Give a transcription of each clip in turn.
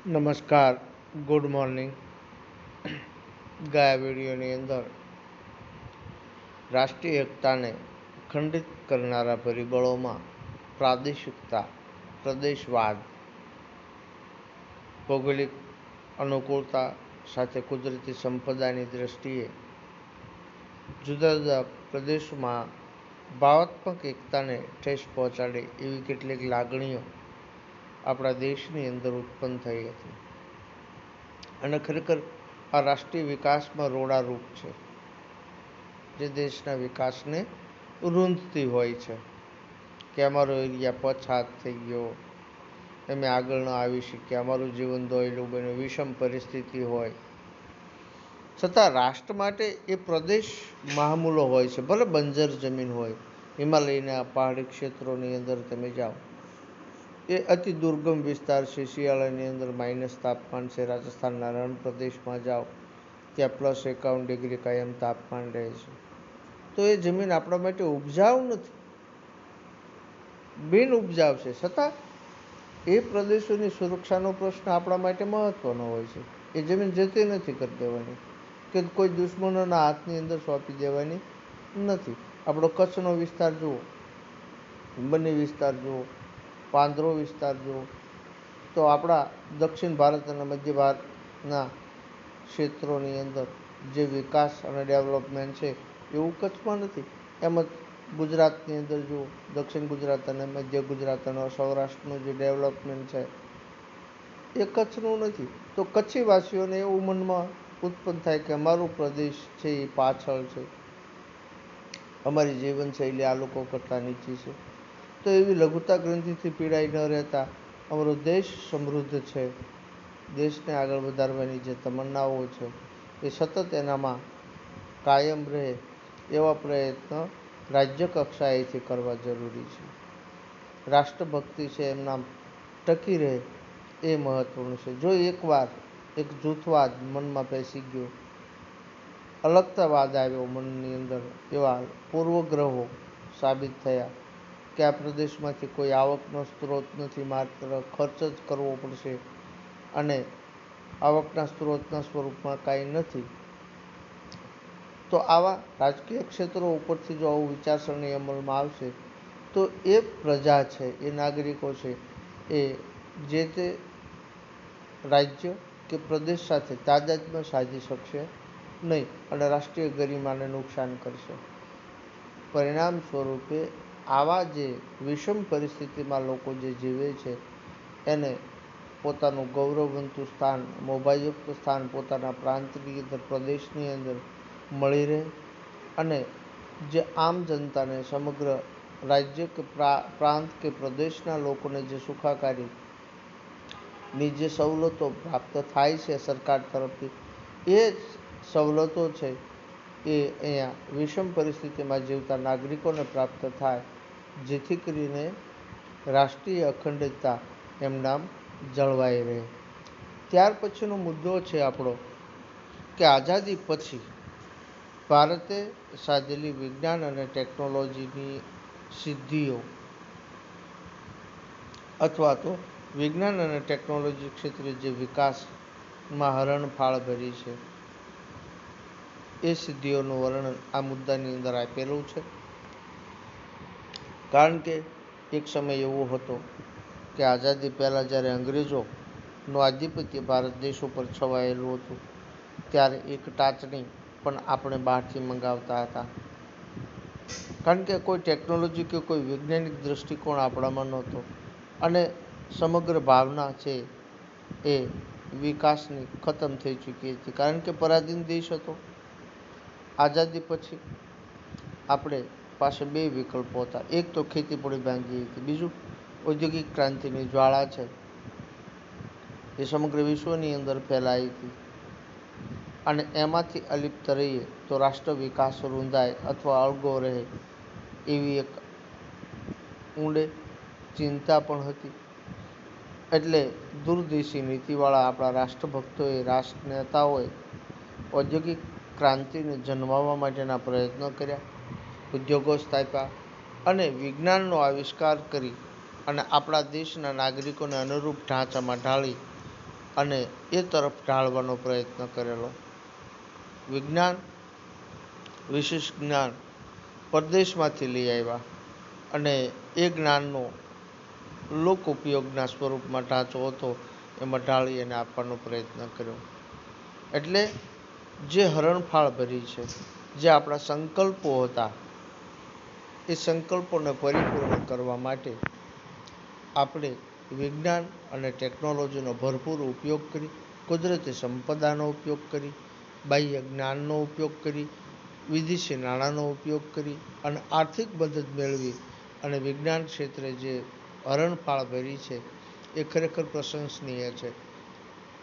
નમસ્કાર, good morning. ગયા વિડીયોની અંદર રાષ્ટ્રીય એકતાને ખંડિત કરનારા પરિબળોમાં પ્રાદેશિકતા, પ્રદેશવાદ, ભૌગોલિક અનુકૂળતા સાથે કુદરતી સંપદાની દ્રષ્ટિએ જુદા જુદા પ્રદેશોમાં ભાવાત્મક એકતાને ઠેસ પહોંચાડે એવી કેટલીક લાગણીઓ આપણા દેશની અંદર ઉત્પન્ન થઈ હતી. અને ખરેખર આ રાષ્ટ્રીય વિકાસમાં રોડારૂપ છે. જે દેશના વિકાસને રૂંધતી હોય છે. કે અમારો એરિયા પછાત થઈ ગયો. અમે આગળ ન આવી શક્યા અમારું જીવન દોયલું બન્યું. વિષમ પરિસ્થિતિ હોય. છતાં રાષ્ટ્ર માટે એ પ્રદેશ મહામૂલો હોય છે. ભલે બંજર જમીન હોય. હિમાલયના પહાડી ક્ષેત્રોની અંદર તમે જાઓ. એ અતિ દુર્ગમ વિસ્તાર છે. શિયાળાની અંદર માઇનસ તાપમાન છે. રાજસ્થાનના રણ પ્રદેશમાં જાઓ, ત્યાં પ્લસ એકાવન ડિગ્રી કાયમ તાપમાન રહે છે. તો એ જમીન આપણા માટે ઉપજાવ નથી. બિન ઉપજાવ છે. છતાં એ પ્રદેશોની સુરક્ષાનો પ્રશ્ન આપણા માટે મહત્વનો હોય છે. એ જમીન જતી નથી કરી દેવાની કે કોઈ દુશ્મનોના હાથની અંદર સોંપી દેવાની નથી. આપણો કચ્છનો વિસ્તાર જુઓ, બંને વિસ્તાર જુઓ પાંદરો વિસ્તાર જુઓ તો આપણા દક્ષિણ ભારત અને મધ્ય ભારતના ક્ષેત્રોની અંદર જે વિકાસ અને ડેવલપમેન્ટ છે, એવું કચ્છમાં નથી. એમ જ ગુજરાતની અંદર જુઓ, દક્ષિણ ગુજરાત અને મધ્ય ગુજરાત અને સૌરાષ્ટ્રનું જે ડેવલપમેન્ટ છે, એ કચ્છનું નથી. તો કચ્છીવાસીઓને એવું મનમાં ઉત્પન્ન થાય કે અમારો પ્રદેશ છે એ પાછળ છે. અમારી જીવનશૈલી આ લોકો કરતાં નીચી છે. તો એવી લઘુતા ગ્રંથિથી પીડાઈ ન રહેતા. અમારો દેશ સમૃદ્ધ છે. દેશને આગળ વધારવાની જે તમન્નાઓ છે, એ સતત એનામાં કાયમ રહે એવા પ્રયત્ન રાજ્ય કક્ષાએથી કરવા જરૂરી છે. રાષ્ટ્રભક્તિ છે એમના ટકી રહે એ મહત્વનું છે. જો એકવાર એક જૂથવાદ મનમાં બેસી ગયો, અલગતાવાદ આવ્યો મનની અંદર, એવા પૂર્વગ્રહો સાબિત થયા. કે આ પ્રદેશમાંથી કોઈ આવકનો સ્ત્રોત નથી, માત્ર ખર્ચ જ કરવો પડશે અને આવકના સ્ત્રોતના સ્વરૂપમાં કાંઈ નથી. તો આવા રાજકીય ક્ષેત્રો ઉપરથી જો આવું વિચારસરણી અમલમાં આવશે, તો એ પ્રજા છે, એ નાગરિકો છે, એ જે તે રાજ્ય કે પ્રદેશ સાથે તાદાદમાં સાજી શકશે નહીં અને રાષ્ટ્રીય ગરિમાને નુકસાન કરશે. પરિણામ સ્વરૂપે આવા જે વિષમ પરિસ્થિતિમાં લોકો જે જીવે છે, એને પોતાનું ગૌરવવંતું સ્થાન, મોભાયુક્ત સ્થાન પોતાના પ્રાંતની અંદર પ્રદેશની અંદર મળી રહે અને જે આમ જનતાને સમગ્ર રાજ્ય કે પ્રાંત કે પ્રદેશના લોકોને જે સુખાકારી ની જે સવલતો પ્રાપ્ત થાય છે સરકાર તરફથી, એ સવલતો છે એ અહીંયા વિષમ પરિસ્થિતિમાં જીવતા નાગરિકોને પ્રાપ્ત થાય, જેથી કરીને રાષ્ટ્રીય અખંડિતતા એમના જળવાઈ રહે. ત્યાર પછીનો મુદ્દો છે આપણો કે આઝાદી પછી ભારતે સાધેલી વિજ્ઞાન અને ટેકનોલોજીની સિદ્ધિઓ અથવા તો વિજ્ઞાન અને ટેકનોલોજી ક્ષેત્રે જે વિકાસમાં હરણફાળ ભરી છે એ સિદ્ધિઓનું વર્ણન આ મુદ્દાની અંદર આપેલું છે. કારણ કે એક સમય એવો હતો કે આઝાદી પહેલાં જ્યારે અંગ્રેજોનું આધિપત્ય ભારત દેશ ઉપર છવાયેલું હતું, ત્યારે એક ટાચણી પણ આપણે બહારથી મંગાવતા હતા. કારણ કે કોઈ ટેકનોલોજી કે કોઈ વૈજ્ઞાનિક દૃષ્ટિકોણ આપણામાં નહોતો અને સમગ્ર ભાવના છે એ વિકાસની ખતમ થઈ ચૂકી હતી. કારણ કે પરાધીન દેશ હતો. આઝાદી પછી આપણે પાસે બે વિકલ્પો હતા. એક તો ખેતી પડી બાંધી હતી. બીજું ઔદ્યોગિક ક્રાંતિની જ્વાળા છે. એ સમગ્ર વિશ્વની અંદર ફેલાઈ હતી. અને એમાંથી અલિપ્ત રહીએ તો રાષ્ટ્ર વિકાસ રૂંધાય અથવા અળગો રહે એવી એક ઊંડે ચિંતા પણ હતી. એટલે દૂરદેશી નીતિવાળા આપણા રાષ્ટ્રભક્તોએ રાષ્ટ્ર નેતાઓએ ઔદ્યોગિક ક્રાંતિને જન્માવવા માટેના પ્રયત્નો કર્યા, ઉદ્યોગો સ્થાપ્યા અને વિજ્ઞાનનો આવિષ્કાર કરી અને આપણા દેશના નાગરિકોને અનુરૂપ ઢાંચામાં ઢાળી અને એ તરફ ઢાળવાનો પ્રયત્ન કરેલો. વિજ્ઞાન વિશેષ જ્ઞાન પરદેશમાંથી લઈ આવ્યા અને એ જ્ઞાનનો લોક ઉપયોગના સ્વરૂપમાં ઢાંચો હતો, એમાં ઢાળી અને આપવાનો પ્રયત્ન કર્યો. એટલે જે હરણફાળ ભરી છે, જે આપણા સંકલ્પો હતા, એ સંકલ્પોને પરિપૂર્ણ કરવા માટે આપણે વિજ્ઞાન અને ટેકનોલોજીનો ભરપૂર ઉપયોગ કરી, કુદરતી સંપદાનો ઉપયોગ કરી, બાહ્ય જ્ઞાનનો ઉપયોગ કરી, વિદેશી નાણાંનો ઉપયોગ કરી અને આર્થિક મદદ મેળવી અને વિજ્ઞાન ક્ષેત્રે જે હરણફાળ ભરી છે, એ ખરેખર પ્રશંસનીય છે.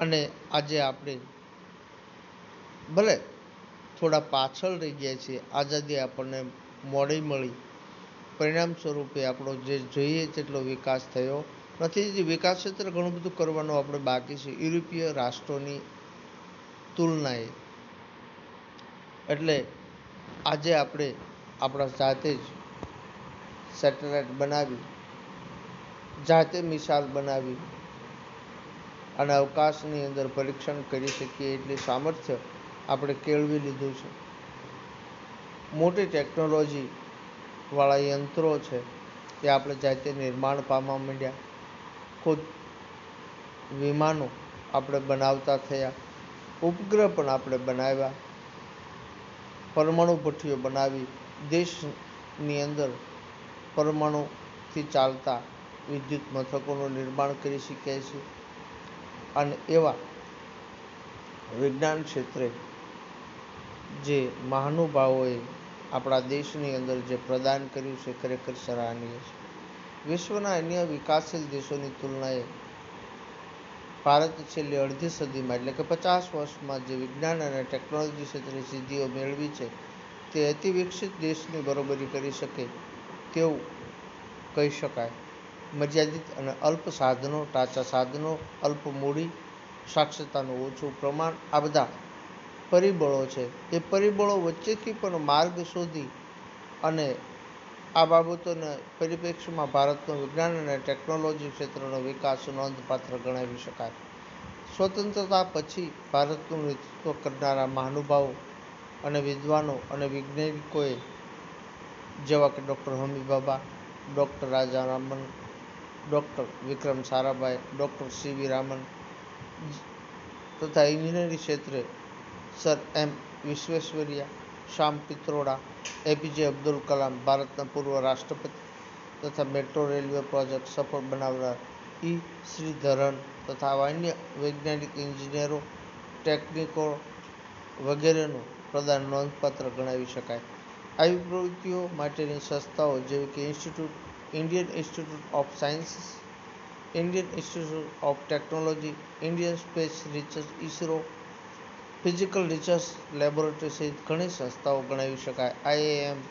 અને આજે આપણે ભલે થોડા પાછળ રહી ગયા છીએ આઝાદી આપણને મોડી મળી. પરિણામ સ્વરૂપે આપણો જે જોઈએ તેટલો વિકાસ થયો નથી. વિકાસ ક્ષેત્રે ઘણું બધું કરવાનું આપણે બાકી છે, યુરોપીય રાષ્ટ્રોની તુલનાએ. એટલે આજે આપણે આપણા જાતે જ સેટેલાઇટ બનાવી, જાતે મિસાઇલ બનાવી અને અવકાશની અંદર પરીક્ષણ કરી શકીએ એટલી સામર્થ્ય આપણે કેળવી લીધું છે. મોટી ટેકનોલોજી વાળા યંત્રો છે એ આપણે જાતે નિર્માણ પામવા માંડ્યા. ખુદ વિમાનો આપણે બનાવતા થયા. ઉપગ્રહ પણ આપણે બનાવ્યા. પરમાણુ ભઠ્ઠીઓ બનાવી. દેશની અંદર પરમાણુથી ચાલતા વિદ્યુત મથકોનું નિર્માણ કરી શક્યા છીએ. અને એવા વિજ્ઞાન ક્ષેત્રે જે મહાનુભાવોએ આપણા દેશની અંદર જે પ્રદાન કર્યું છે ખરેખર સરાહનીય છે. વિશ્વના અન્ય વિકાસશીલ દેશોની તુલનાએ ભારત છેલ્લી અડધી સદીમાં એટલે કે પચાસ વર્ષમાં જે વિજ્ઞાન અને ટેકનોલોજી ક્ષેત્રે સિદ્ધિઓ મેળવી છે, તે અતિ વિકસિત દેશની બરોબરી કરી શકે તેવું કહી શકાય. મર્યાદિત અને અલ્પ સાધનો, ટાચા સાધનો, અલ્પ મૂડી, સાક્ષરતાનું ઓછું પ્રમાણ, આ બધા પરિબળો છે. એ પરિબળો વચ્ચેથી પણ માર્ગ શોધી અને આ બાબતોના પરિપ્રેક્ષ્યમાં ભારતનો વિજ્ઞાન અને ટેકનોલોજી ક્ષેત્રનો વિકાસ નોંધપાત્ર ગણાવી શકાય. સ્વતંત્રતા પછી ભારતનું નેતૃત્વ કરનારા મહાનુભાવો અને વિદ્વાનો અને વૈજ્ઞાનિકોએ જેવા કે doctor Homi Bhabha doctor Raja Raman doctor Vikram Sarabhai, doctor C V Raman તથા ઇજનેરી ક્ષેત્રે sir M Visvesvaraya Shyam Pitroda, A P J Abdul Kalam, ભારતના પૂર્વ રાષ્ટ્રપતિ તથા મેટ્રો રેલવે પ્રોજેક્ટ સફળ બનાવનાર ઈ શ્રીધરન તથા અન્ય વૈજ્ઞાનિક ઇજનેરો ટેકનિકો વગેરેનું પ્રદાન નોંધપાત્ર ગણાવી શકાય. આવી પ્રવૃત્તિઓ માટેની સંસ્થાઓ જેવી કે institute, Indian institute of sciences, Indian institute of technology, Indian space research ISRO physical research laboratory સહિત ઘણી સંસ્થાઓ ગણાવી શકાય. આઈએએમની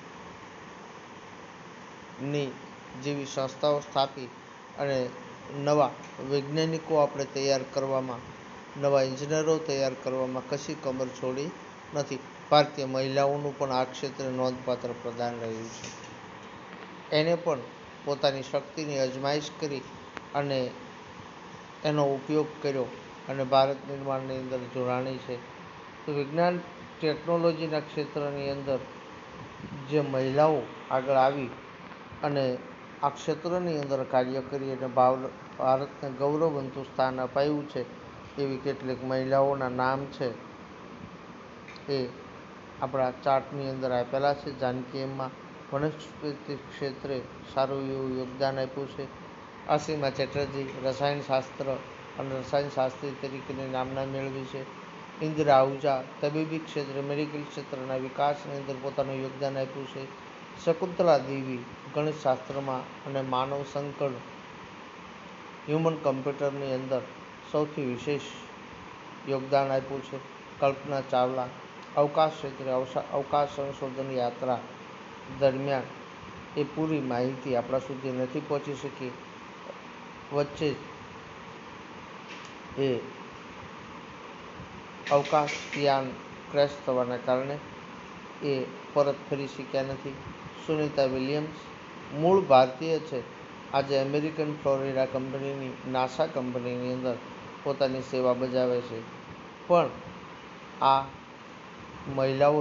જેવી સંસ્થાઓ સ્થાપી અને નવા વૈજ્ઞાનિકો આપણે તૈયાર કરવામાં, નવા ઇજનેરો તૈયાર કરવામાં કશી કમર છોડી નથી. ભારતીય મહિલાઓનું પણ આ ક્ષેત્રે નોંધપાત્ર પ્રદાન રહ્યું છે. એને પણ પોતાની શક્તિની અજમાયશ કરી અને એનો ઉપયોગ કર્યો અને ભારત નિર્માણની અંદર જોડાણી છે. તો વિજ્ઞાન ટેકનોલોજીના ક્ષેત્રની અંદર જે મહિલાઓ આગળ આવી અને આ ક્ષેત્રની અંદર કાર્ય કરી અને ભાવ ભારતને ગૌરવવંતું સ્થાન અપાયું છે, એવી કેટલીક મહિલાઓના નામ છે. એ આપણા ચાર્ટની અંદર આપેલા છે. જાનકી એમમાં વનસ્પતિ ક્ષેત્રે સારું એવું યોગદાન આપ્યું છે. અસીમા ચેટર્જી રસાયણશાસ્ત્ર અને રસાયણશાસ્ત્રી તરીકેની નામના મેળવી છે. ઇન્દિરા આહુજા તબીબી ક્ષેત્રે મેડિકલ ક્ષેત્રના વિકાસની અંદર પોતાનું યોગદાન આપ્યું છે. શકુંતલા દેવી ગણિતશાસ્ત્રમાં અને માનવ સંકળ હ્યુમન કમ્પ્યુટરની અંદર સૌથી વિશેષ યોગદાન આપ્યું છે. કલ્પના ચાવલા અવકાશ ક્ષેત્રે અવકાશ સંશોધન યાત્રા દરમિયાન એ પૂરી માહિતી આપણા સુધી નથી પહોંચી શકી. વચ્ચે એ અવકાશયાન ક્રેશ થવાના કારણે એ પરત ફરી શક્યા નથી. સુનિતા વિલિયમ્સ, મૂળ ભારતીય છે. આજે અમેરિકન ફ્લોરિડા કંપનીની, નાસા કંપનીની અંદર પોતાની સેવા બજાવે છે. પણ આ મહિલાઓ